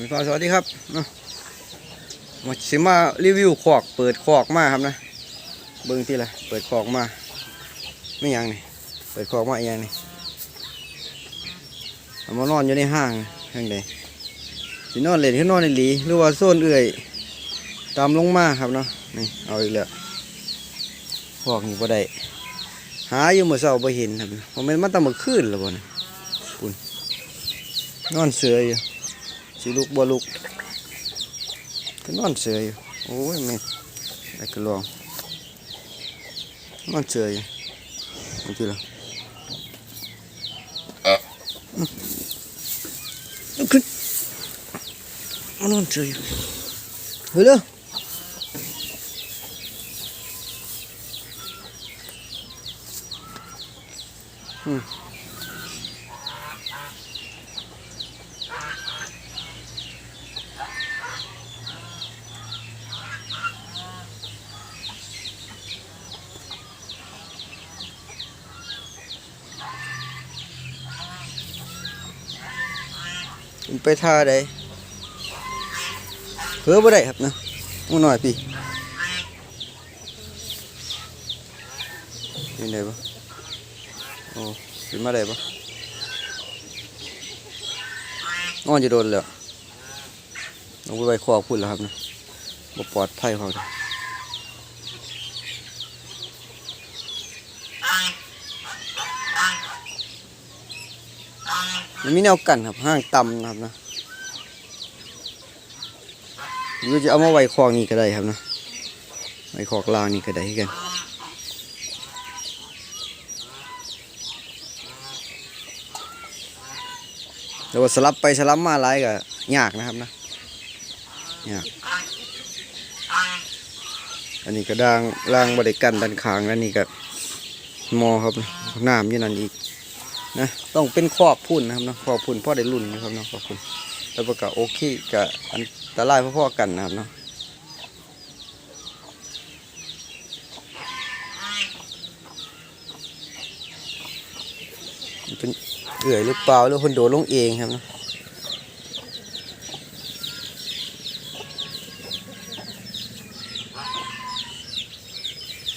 มีควาสวัสดีครับเนาะมาสิมารีวิวขอกเปิดขอกมาครับนะเบิ้งที่ละเปิดขอกมาไม่ยังนี่เปิดขอกมาอีหยังนี่เอามานอนอยู่ในห้างห้างใดสินอนเล่นคือนอนในหลีหรือว่าโซนเอื่อยตามลงมาครับเนาะนี่เอาอีกแล้วขอกนี่บ่ได้หาอยู่เมื่อเช้าบ่เห็นครับผมเป็นมาตั้งเมื่อคืนแล้วบ่นะปุ่นนอนเสืออยู่ สิลุกบ่ลุกก็นอนเฉยอยู่โอ้ยแม่ไอ้กระลองนอนเฉยอยู่บางทีละอืมลุกขึ้นมานอนเฉยอยู่เฮ้ยเด้อ อืมไปท่าใดเพื่อบ่ได้ครับนะมูหน่อยพี่เป็นไงบ่โอ้เป็นมาได้บ่นอนจะโดนแล้วลงไปไปคอพุ่นแล้วครับนะบ่ปลอดภัยเขาเด้อ มันมีแนวกันครับห้างต่ำนะครับนะหรือจะเอามาไว้คลองนี่ก็ได้ครับนะไว้คลอกลางนี่ก็ได้กันแต่ว่าสลับไปสลับมาหลายก็ยากนะครับนะยากอันนี้ก็ด่างล่างบริกันดันขางแล้วนี่ก็มอครับน้ำยู่นั่นอีก นะต้องเป็นครอบพุ่นนะครับเนาะครอบพุ่นพ่อได้รุ่นนะครับเนาะครอบพุ่นแล้วก็โอเคกับอันตะไลพ่อๆกันนะครับเนาะเป็นเอื่อยหรือเปล่าหรือคนโดดลงเองครับเนาะ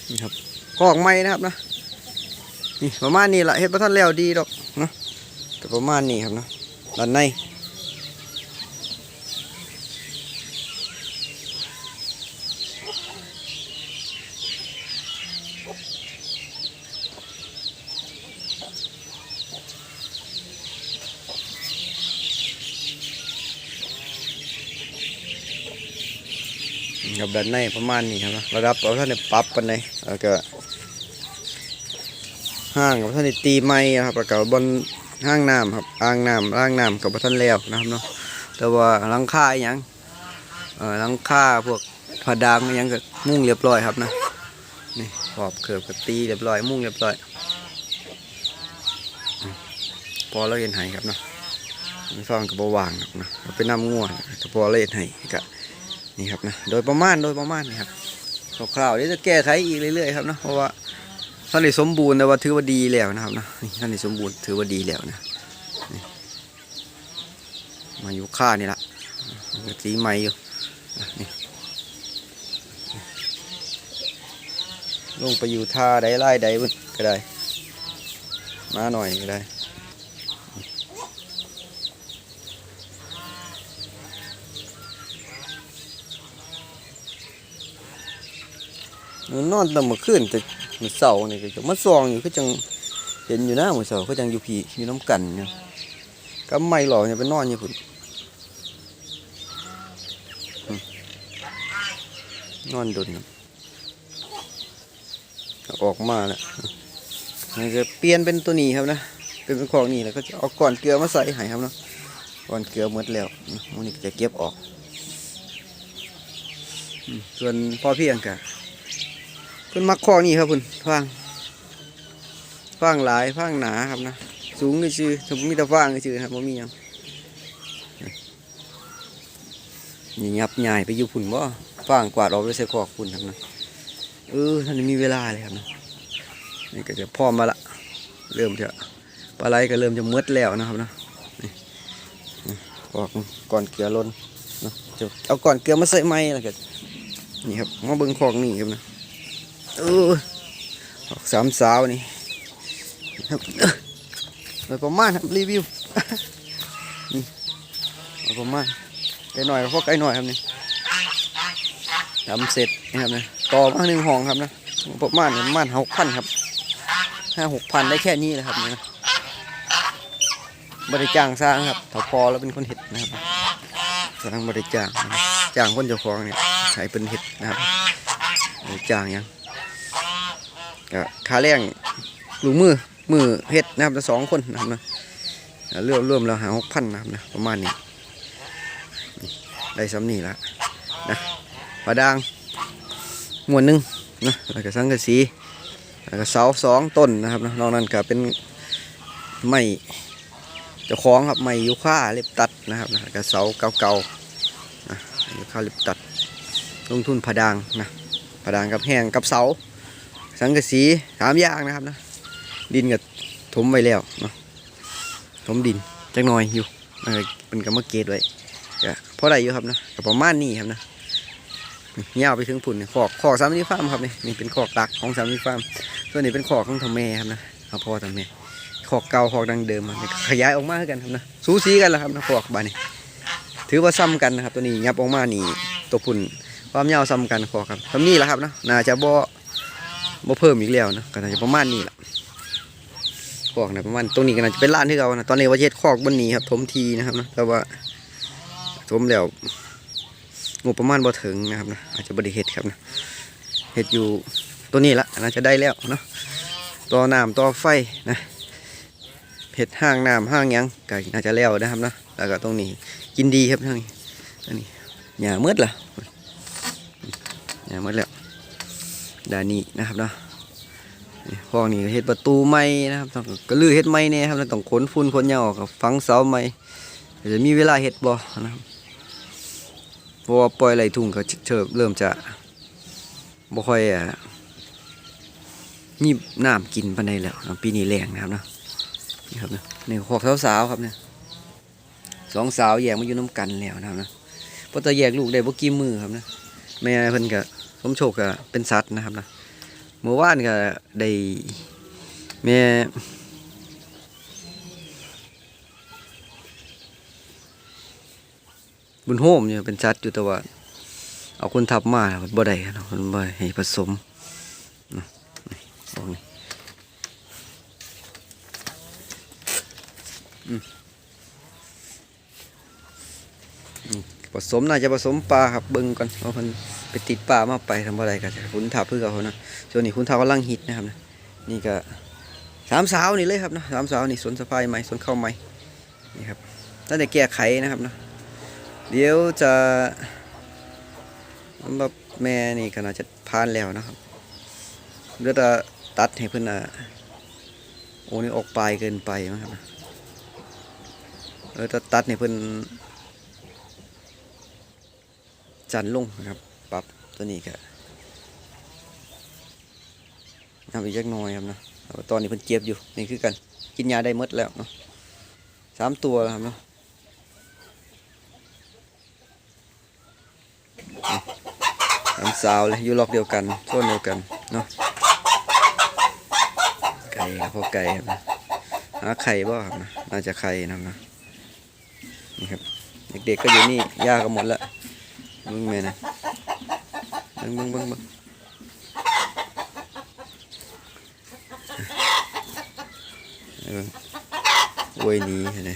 นี่ครับกอกไม้นะครับนะ นี่ประมาณนี้แหละเฮ็ดประทันแล้วดีดอกนะแต่ประมาณนี้ครับนะด้านในกับด้านในประมาณนี้ครับนะระดับเราท่านได้ปรับกันเลยแล้วก็ ห้างกับท่านตีไม้ครับแล้วก็บนห้างน้ำครับอ่างน้ำอ่างน้ำกับท่านแล้วนะครับเนาะแต่ว่าหลังคาอหยังเออหลังคาพวกผดางอหยังก็มุ่งเรียบร้อยครับนะนี่ขอบเกือบกับตีเรียบร้อย มุ่งเรียบร้อยอืมพอเราเห็นไห้ครับเนาะมันฟังกับบวางครับนะเราไปนำง่วงก็พอเราเห็นไห้ก็นี่ครับนะโดยประมาณโดยประมาณนี่ครับคร่าวๆเดี๋ยวจะแก้ไขอีกเรื่อยๆครับเนาะเพราะว่า ท่านได้สมบูรณ์แต่ว่าถือว่าดีแล้วนะครับนะท่านได้สมบูรณ์ถือว่าดีแล้วนะมาอยู่ค่านี่ละสีใหม่อยู่นี่ลงไปอยู่ท่าใดไล่ใดบุ่นก็ได้ มาหน่อยก็ได้นอนตะมื่อคืนแต่ มื้อเสาร์นี่ก็จะมาซองอยู่ก็จังเห็นอยู่นะมื้อเสาก็จังอยู่พี่อยู่น้ำกันเนี่ยก็ไม่หรอเนี่ยไปนอนอยู่พุ่นอืมนอนดนออกมาแล้วนี่ก็เปลี่ยนเป็นตัวนี้ครับนะเป็นเป็นของนี่แล้วก็จะเอาก่อนเกลือมาใส่ให้ครับเนาะก่อนเกลือหมดแล้วมันนี่จะเก็บออกอืมส่วนพ่อพียงกะ พิ่นมักคอนี่ครับเพิ่นฟางฟางหลายฟางหนาครับนะสูงนี่ชื่อถ้ามีแต่ฟางนี่ชื่อครับบ่มีหยังนี่ยับใหญ่ไปอยู่พุ่นบ่ฟางกวาดออกไปใส่คอกพุ่นครับนะเออท่านมีเวลาเลยครับนะนี่ก็จะพร้อมมาละเริ่มจะปลาไหลก็เริ่มจะมืดแล้วนะครับนะนี่นี่ออกก่อนเกลือล้นเนะจะเอาก่อนเกลือมาใส่ไม้แล้วก็นี่ครับมาเบิ่งของนี่ครับนะ เออออกสามสาวนี่ครับโดยประมาณครับรีวิวนี่โดยประมาณไก่หน่อยพวกไก่หน่อยครับนี่ทำเสร็จนะครับนะต่อมาหนึ่งห้องครับนะประมาณประมาณหกพันครับห้าหกพันได้แค่นี้แหละครับนี่นะบริจ้างสร้างครับถ้าพอแล้วเป็นคนเห็ดนะครับสร้างบริจ้างจ้างคนเจ้าของเนี่ยให้เป็นเห็ดนะครับบริจ้างยัง ก็ค่าแรงลูกมือมือเห็ดนะครับสองคนนะครับนะเริ่มเริ่มแล้วหาหกพันนะครับนะประมาณนี้ได้ซ้ำนี่แล้วนะปลาดางมวนหนึ่งนะแล้วก็สังกะสีแล้วก็เสาสองต้นนะครับนะนอกนั้นก็เป็นไม้เจ้าของครับไม่ยูค่าเล็บตัดนะครับนะกระเสาเก่าๆนะยูค่าเล็บตัด ลงทุนผดางนะผดางกับแห้งกับเสา สังกะสีสามอย่างนะครับนะดินกับถมไว้แล้วเนาะถมดินจักหน่อยอยู่เออเป็นกรรมเกตไว้ก็พอได้อยู่ครับนะก็ประมาณนี้ครับนะนี่ยาวไปถึงผุนนี่ขอกขอกสามนิฟาร์มครับนี่นี่เป็นขอกตักของสามนิฟาร์มส่วนนี้เป็นขอกของทำแม่ครับนะเอาพ่อทำแม่ขอกเก่าขอกดังเดิมครับขยายออกมาคือกันครับนะสูสีกันแล้วครับนะขอกบานนี่ถือว่าซ้ำกันนะครับ ตัวนี้ยับออกมานี่ตัวพุ่นความยาวซ้ำกันขอกครับทำนี่แหละครับนะน่าจะบ่ บ่เพิ่มอีกแล้วนะก็น่าจะประมาณนี้แหละขอกนะประมาณตรงนี้ก็น่าจะเป็นล้านที่เรานะตอนนี้ว่าเช็ดขอกบนนี้ครับถมทีนะครับนะแต่ว่าถมแล้วงบประมาณบ่ถึงนะครับนะอาจจะบริเฮ็ดครับนะเฮ็ดอยู่ตัวนี้ละน่าจะได้แล้วเนาะต่อน้ำต่อไฟนะเห็ดห้างน้ำห้างยังก็น่าจะแล้วนะครับนะแล้วก็ตรงนี้กินดีครับทางนี้อันนี้หญ้ามืดละหญ้ามืดแล้ว ด้านนี้นะครับเนาะห้องนี้เห็ดประตูไม้นะครับก็ลือเห็ดไม้เนี่ยครับต้องขนฝุ่นขนหญ้าออกกับฝังเสาไม้จะมีเวลาเห็ดบ่นะครับเพราะว่าปล่อยไหลทุ่งก็เชิบเริ่มจะบ่ค่อยอะมีน้ำกินปานใดแล้วปีนี้แรงนะครับเนาะนี่ครับนะนี่ขอกสาวๆครับเนี่ยสองสาวแยกมาอยู่น้ำกันแล้วนะครับนะเพราะตะแยกลูกได้บ่กี่มือครับนะแม่เพิ่นก็ สมโชคก็เป็นสัตว์นะครับนะเมื่อวานก็ได้แม่บุญโฮมเนี่ยเป็นสัตว์อยู่แต่ว่าเอาคนทับมาบ่ได้ครับคนบ่ให้ผสมนี่อกนี่ ผสมน่าจะผสมปลาครับเบิ่งก่อนเอาเพิ่นไปติดปลามาไปทำอะไรกันคุณทับเพื่อเขานะช่วงนี้คุณทับกำลังฮิตนะครับนะนี่ก็สามสาวนี่เลยครับนะสามสาวนี่สวนสะพายใหม่สวนเข้าใหม่นี่ครับตั้งแต่แก้ไขนะครับนะเดี๋ยวจะสำหรับแม่นี่ก็น่าจะพานแล้วนะครับเดี๋ยวจะตัดให้เพิ่นอะโอ้นี่ออกปลายเกินไปมั้งครับเออจะตัดให้เพิ่อน จันลงนะครับ ปรับตัวนี้ก็ทำอีกจักน่อยครับนะเอาตอนนี้เพิ่นเจ็บอยู่นี่คือกันกินยาได้หมดแล้วเนาะสามตัวครับเนาะสามสาวเลยอยู่ล็อกเดียวกันโซนเดียวกันเนาะไก่ครับพวกไก่ครับนะหาไข่บ่ครับนะน่าจะไข่นะนะนี่ครับเด็กๆก็อยู่นี่ยาก็หมดแล้ว เบิ่งแม่นะเบิ่งเบิ่งเบิ่งเบิ่งเออโวยนี้เห็นไหม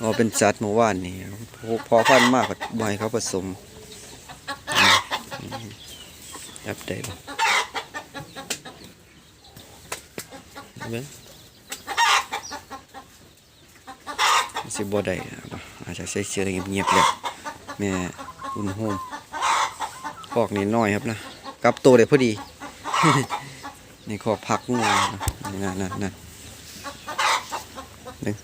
อ๋อเป็นสัตว์เมื่อวานนี่พอฟันมากก็บ่ให้เขาผสมอืมอืมจับได้บ่เบิ่งสิบ่ได้อาจจะใส่เสื้อเงียบๆแล้ว แม่อุ่นโฮมคอกนี่น้อยครับนะกลับโตัวได้พอดี นี่คอกพักงูนะนั่นนั่นนั่นหนึ่ง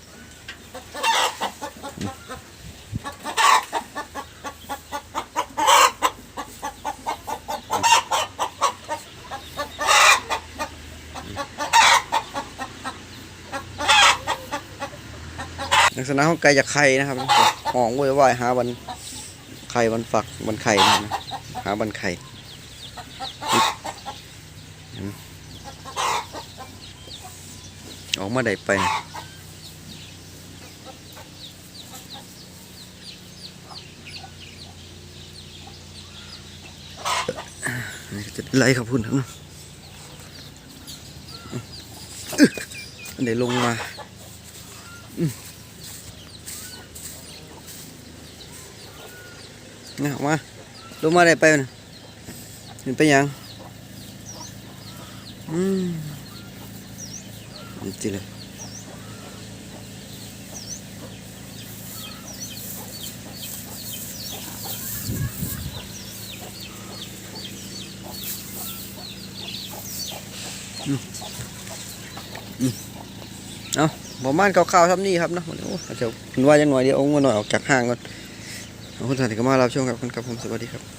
ลักษณะของไก่จากไข่นะครับห้องไว้ไว้หาวัน ไข่วันฝักวันไข่นะหาวันไข่ออกมาได้ไปจะไล่ขับพุ่นทั้งนั้นอึ๊ะอันไหนลงมาอืม นะมาลงมาได้ไปนะเห็นไปยังอืมดีจีเลยเอาประมาณคร่าวๆทำนี่ครับเนาะโอ้เดี๋ยวคุณว่ายังหน่อยเดียวองินหน่อยออกจากห้างก่อน ขอบคุณท่านที่มารับชมครับคุณกับผมสวัสดีครับ